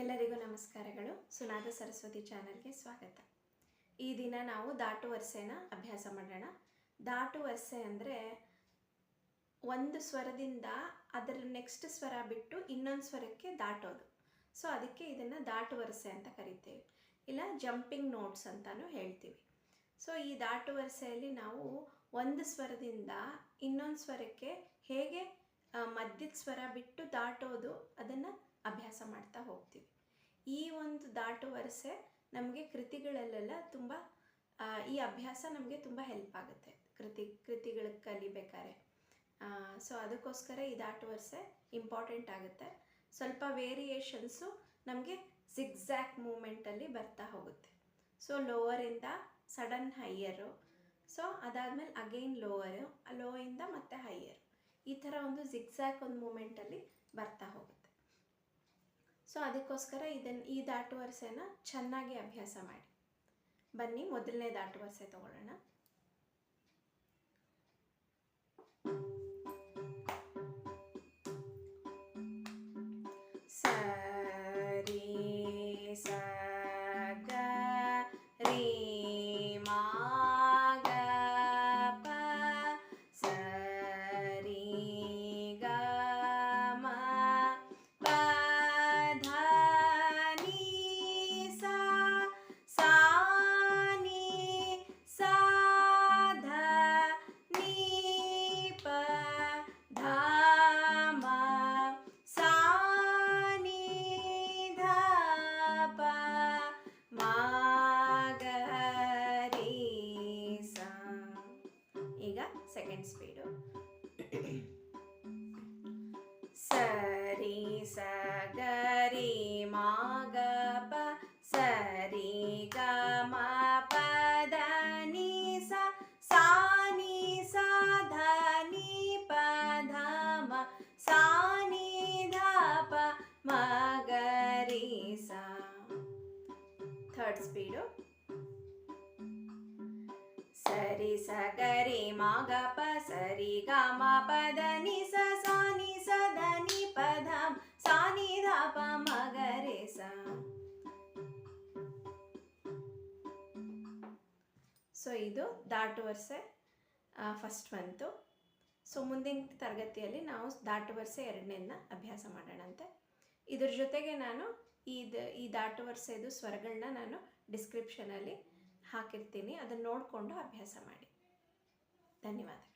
ಎಲ್ಲರಿಗೂ ನಮಸ್ಕಾರಗಳು. ಸುನಾದ ಸರಸ್ವತಿ ಚಾನಲ್ಗೆ ಸ್ವಾಗತ. ಈ ದಿನ ನಾವು ದಾಟು ವರಸೆನ ಅಭ್ಯಾಸ ಮಾಡೋಣ. ದಾಟು ವರಸೆ ಅಂದರೆ ಒಂದು ಸ್ವರದಿಂದ ಅದರ ನೆಕ್ಸ್ಟ್ ಸ್ವರ ಬಿಟ್ಟು ಇನ್ನೊಂದು ಸ್ವರಕ್ಕೆ ದಾಟೋದು ಸೊ ಅದಕ್ಕೆ ಇದನ್ನು ದಾಟು ವರಸೆ ಅಂತ ಕರಿತೀವಿ. ಇಲ್ಲ ಜಂಪಿಂಗ್ ನೋಟ್ಸ್ ಅಂತಲೂ ಹೇಳ್ತೀವಿ. ಸೊ ಈ ದಾಟು ವರಸೆಯಲ್ಲಿ ನಾವು ಒಂದು ಸ್ವರದಿಂದ ಇನ್ನೊಂದು ಸ್ವರಕ್ಕೆ ಹೇಗೆ ಮಧ್ಯದ ಸ್ವರ ಬಿಟ್ಟು ದಾಟೋದು, ಅದನ್ನು ಅಭ್ಯಾಸ ಮಾಡ್ತಾ ಹೋಗ್ತೀವಿ. ಈ ಒಂದು ದಾಟು ವರಸೆ ನಮಗೆ ಕೃತಿಗಳಲ್ಲೆಲ್ಲ ತುಂಬ ಈ ಅಭ್ಯಾಸ ನಮಗೆ ತುಂಬ ಹೆಲ್ಪ್ ಆಗುತ್ತೆ. ಕೃತಿ ಕೃತಿಗಳು ಕಲಿಬೇಕಾದ್ರೆ ಸೊ ಅದಕ್ಕೋಸ್ಕರ ಈ ದಾಟು ವರಸೆ ಇಂಪಾರ್ಟೆಂಟ್ ಆಗುತ್ತೆ. ಸ್ವಲ್ಪ ವೇರಿಯೇಷನ್ಸು ನಮಗೆ ಜಿಗ್ಜ್ಯಾಕ್ ಮೂಮೆಂಟಲ್ಲಿ ಬರ್ತಾ ಹೋಗುತ್ತೆ. ಸೊ ಲೋವರಿಂದ ಸಡನ್ ಹೈಯರು ಸೊ ಅದಾದಮೇಲೆ ಅಗೈನ್ ಲೋವರು ಲೋಯಿಂದ ಥರ ಒಂದು ಜಿಗ್ಸಾಕ್ ಒಂದು ಮೂಮೆಂಟಲ್ಲಿ ಬರ್ತಾ ಹೋಗುತ್ತೆ. ಸೊ ಅದಕ್ಕೋಸ್ಕರ ಇದನ್ನು ಈ ದಾಟು ವರಸೆನ ಚೆನ್ನಾಗಿ ಅಭ್ಯಾಸ ಮಾಡಿ. ಬನ್ನಿ, ಮೊದಲನೇ ದಾಟು ತೊಗೊಳ್ಳೋಣ ತಗೊಳ್ಳೋಣ. సెకండ్ స్పీడ్ సరి సగరి మాగప సరి గమ పదని సా సాని సాధని పధమ సాని ధప మగరి సా థర్డ్ స్పీడ్ సరి సగరి మాగప ಥರ್ಡ್ ಸ್ಪೀಡು ಸರಿ ಸ ಗರಿ ಮ ಗ ಪ ನಿ ಸ ನಿ ಪ ಧ ಮ ಗ ರೆ ಸ. ಸೊ ಇದು ದಾಟು ವರ್ಷೆ ಫಸ್ಟ್ ಬಂತು. ಸೊ ಮುಂದಿನ ತರಗತಿಯಲ್ಲಿ ನಾವು ದಾಟು ವರ್ಷೆ ಎರಡನೇನ ಅಭ್ಯಾಸ ಮಾಡೋಣಂತೆ. ಇದ್ರ ಜೊತೆಗೆ ನಾನು ಇದು ಈ ದಾಟು ವರ್ಷೆದು ಸ್ವರಗಳನ್ನ ನಾನು ಡಿಸ್ಕ್ರಿಪ್ಷನಲ್ಲಿ ಹಾಕಿರ್ತೀನಿ. ಅದನ್ನು ನೋಡಿಕೊಂಡು ಅಭ್ಯಾಸ ಮಾಡಿ. ಧನ್ಯವಾದಗಳು.